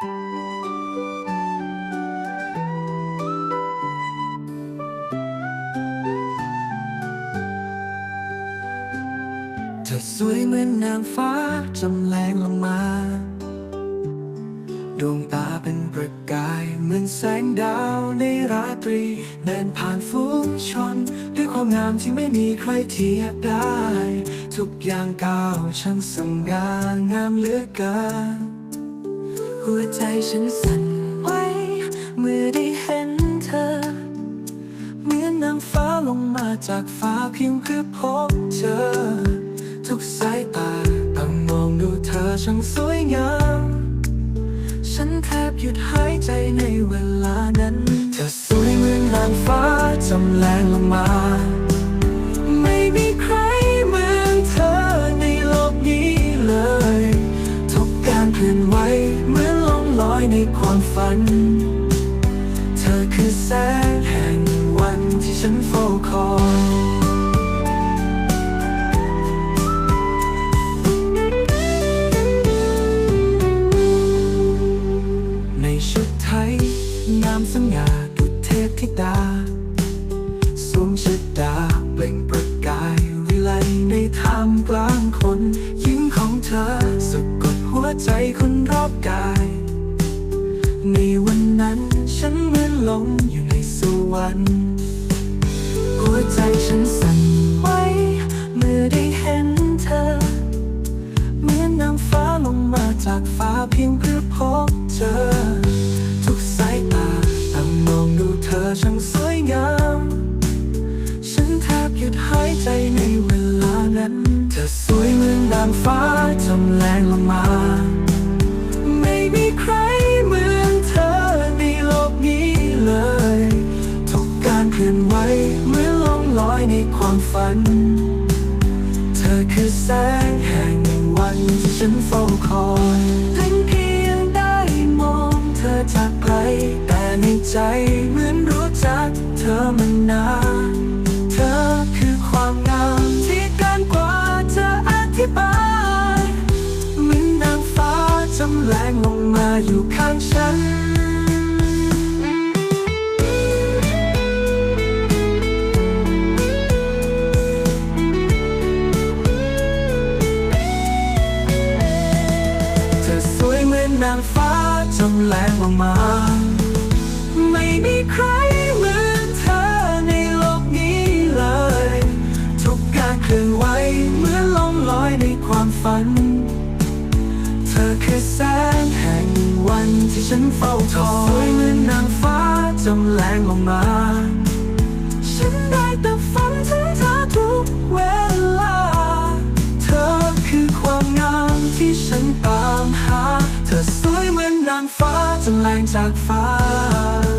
เธอสวยเหมือนนางฟ้าจำแรงลงมา ดวงตาเป็นประกายเหมือนแสงดาวในราตรี เดินผ่านฝูงชน ด้วยความงามที่ไม่มีใครเทียบได้ ทุกอย่างก้าวช่างสง่างามเหลือเกิน หัวใจฉันสั่นไหวเมื่อได้เห็นเธอ เหมือนนางฟ้าลงมาจากฟ้าเพียงเพื่อพบเธอ ทุกสายตาต่างมองดูเธอช่างสวยงาม ฉันแทบหยุดหายใจในเวลานั้น เธอสวยเหมือนนางฟ้าจำแรงลงมาไม่มีใครเหมือนเธอในโลกนี้เลยทุกการเคลื่อนไหว อยในความฝัน เธอคือแสงแห่งวันที่ฉันเฝ้าคอยในชุดไทยงามสง่าดุจเทพธิดาสวมชดดาเปล่งประกายวิไลในท่ามกลางคน ยิ้มของเธอสะกดหัวใจคนรอบกาย ลงอยู่ในสวรรค์หัวใจฉันสั่นไหวเมื่อได้เห็นเธอ เหมือนนางฟ้าลงมาจากฟ้าเพียงเพื่อพบเธอ ทุกสายตาต่างมองดูเธอช่างสวยงาม ฉันแทบหยุดหายใจในเวลานั้น เธอสวยเหมือนนางฟ้า ลื่อนไหวเหมือนล่องลอยในความฝัน เธอคือแสงแห่งวันที่ฉันเฝ้าคอยถึงเพียงได้มองเธอจากไกลแต่ในใจเหมือนรู้จักเธอมานานเธอคือความงามที่เกินกว่าจะอธิบายเหมือนนางฟ้าจำแรงลงมาอยู่ข้างฉัน นางฟ้าจำแรงลงมา ไม่มีใครเหมือนเธอในโลกนี้เลย ทุกการเคลื่อนไหวเหมือนล่องลอยในความฝัน เธอคือแสงแห่งวันที่ฉันเฝ้าคอยสวยเหมือนนางฟ้าจำแรงลงมา ฉันได้แต่ฝัน แรงจากฟ้า